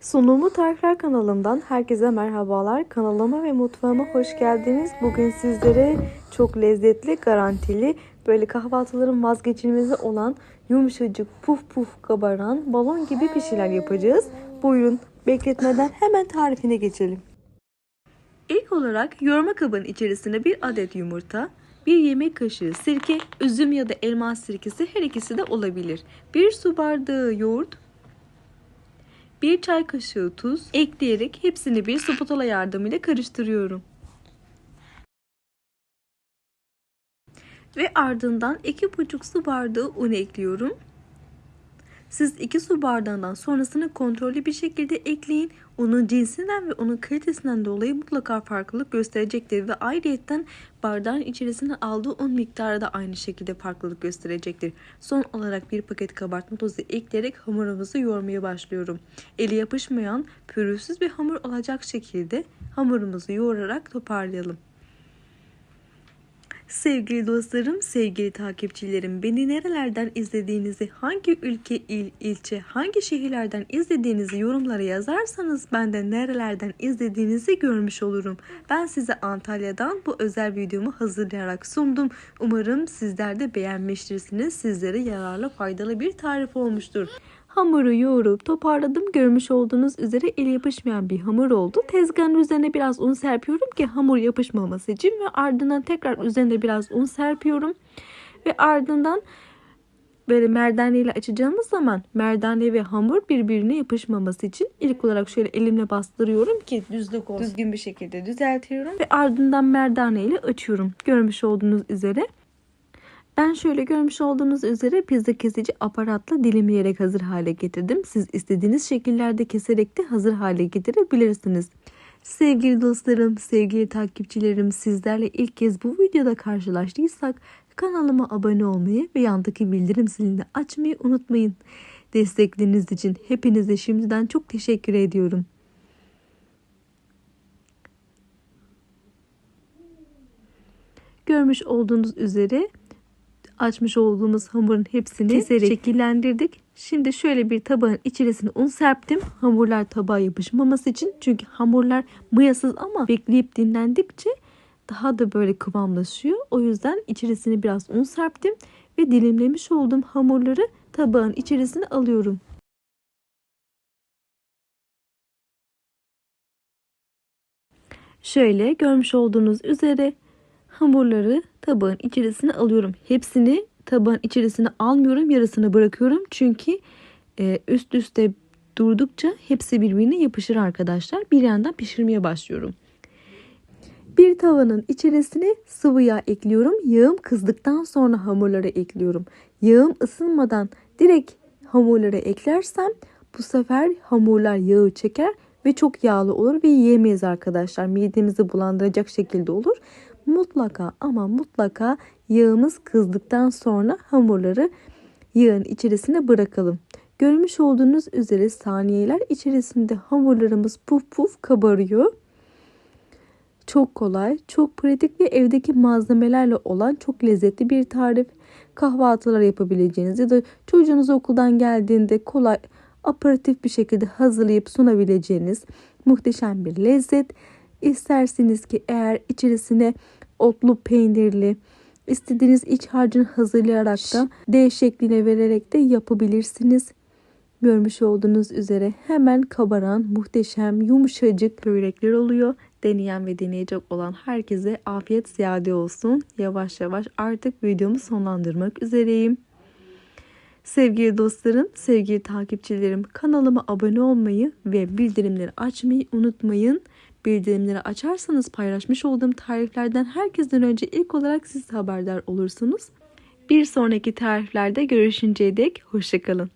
Sunumlu Tarifler kanalımdan herkese merhabalar. Kanalıma ve mutfağıma hoş geldiniz. Bugün sizlere çok lezzetli, garantili, böyle kahvaltıların vazgeçilmezi olan yumuşacık, puf puf kabaran, balon gibi pişiler yapacağız. Buyurun bekletmeden hemen tarifine geçelim. İlk olarak yoğurma kabının içerisine bir adet yumurta, bir yemek kaşığı sirke, üzüm ya da elma sirkesi her ikisi de olabilir. Bir su bardağı yoğurt, bir çay kaşığı tuz ekleyerek hepsini bir spatula yardımıyla karıştırıyorum. Ve ardından 2,5 su bardağı un ekliyorum. Siz 2 su bardağından sonrasını kontrollü bir şekilde ekleyin. Unun cinsinden ve onun kalitesinden dolayı mutlaka farklılık gösterecektir ve ayrıyetten bardağın içerisine aldığı un miktarı da aynı şekilde farklılık gösterecektir. Son olarak bir paket kabartma tozu ekleyerek hamurumuzu yoğurmaya başlıyorum. Eli yapışmayan pürüzsüz bir hamur olacak şekilde hamurumuzu yoğurarak toparlayalım. Sevgili dostlarım, sevgili takipçilerim, beni nerelerden izlediğinizi, hangi ülke, il, ilçe, hangi şehirlerden izlediğinizi yorumlara yazarsanız ben de nerelerden izlediğinizi görmüş olurum. Ben size Antalya'dan bu özel videomu hazırlayarak sundum. Umarım sizler de beğenmiştirsiniz. Sizlere yararlı, faydalı bir tarif olmuştur. Hamuru yoğurup toparladım. Görmüş olduğunuz üzere eli yapışmayan bir hamur oldu. Tezgahın üzerine biraz un serpiyorum ki hamur yapışmaması için ve ardından tekrar üzerine biraz un serpiyorum. Ve ardından böyle merdane ile açacağımız zaman merdane ve hamur birbirine yapışmaması için ilk olarak şöyle elimle bastırıyorum ki düzlük olsun. Düzgün bir şekilde düzeltiyorum ve ardından merdane ile açıyorum. Görmüş olduğunuz üzere. Ben şöyle görmüş olduğunuz üzere pizza kesici aparatla dilimleyerek hazır hale getirdim. Siz istediğiniz şekillerde keserek de hazır hale getirebilirsiniz. Sevgili dostlarım, sevgili takipçilerim sizlerle ilk kez bu videoda karşılaştıysak kanalıma abone olmayı ve yandaki bildirim zilini açmayı unutmayın. Destekleriniz için hepinize şimdiden çok teşekkür ediyorum. Görmüş olduğunuz üzere açmış olduğumuz hamurun hepsini keserek şekillendirdik. Şimdi şöyle bir tabağın içerisine un serptim. Hamurlar tabağa yapışmaması için. Çünkü hamurlar mayasız ama bekleyip dinlendikçe daha da böyle kıvamlaşıyor. O yüzden içerisine biraz un serptim ve dilimlemiş olduğum hamurları tabağın içerisine alıyorum. Şöyle görmüş olduğunuz üzere hamurları tabağın içerisine alıyorum. Hepsini tabağın içerisine almıyorum. Yarısını bırakıyorum. Çünkü e, üst üste durdukça hepsi birbirine yapışır arkadaşlar. Bir yandan pişirmeye başlıyorum. Bir tavanın içerisine sıvı yağ ekliyorum. Yağım kızdıktan sonra hamurları ekliyorum. Yağım ısınmadan direkt hamurları eklersem bu sefer hamurlar yağı çeker ve çok yağlı olur ve yiyemeyiz arkadaşlar. Midemizi bulandıracak şekilde olur mutlaka ama mutlaka yağımız kızdıktan sonra hamurları yağın içerisine bırakalım. Görmüş olduğunuz üzere saniyeler içerisinde hamurlarımız puf puf kabarıyor. Çok kolay, çok pratik ve evdeki malzemelerle olan çok lezzetli bir tarif. Kahvaltılar yapabileceğiniz ya da çocuğunuz okuldan geldiğinde kolay aparatif bir şekilde hazırlayıp sunabileceğiniz muhteşem bir lezzet. İsterseniz ki eğer içerisine otlu peynirli istediğiniz iç harcını hazırlayarak da D şekline vererek de yapabilirsiniz. Görmüş olduğunuz üzere hemen kabaran muhteşem yumuşacık börekler oluyor. Deneyen ve deneyecek olan herkese afiyet ziyade olsun. Yavaş yavaş artık videomu sonlandırmak üzereyim. Sevgili dostlarım, sevgili takipçilerim kanalıma abone olmayı ve bildirimleri açmayı unutmayın. Bildirimleri açarsanız paylaşmış olduğum tariflerden herkesten önce ilk olarak siz haberdar olursunuz. Bir sonraki tariflerde görüşünceye dek hoşçakalın.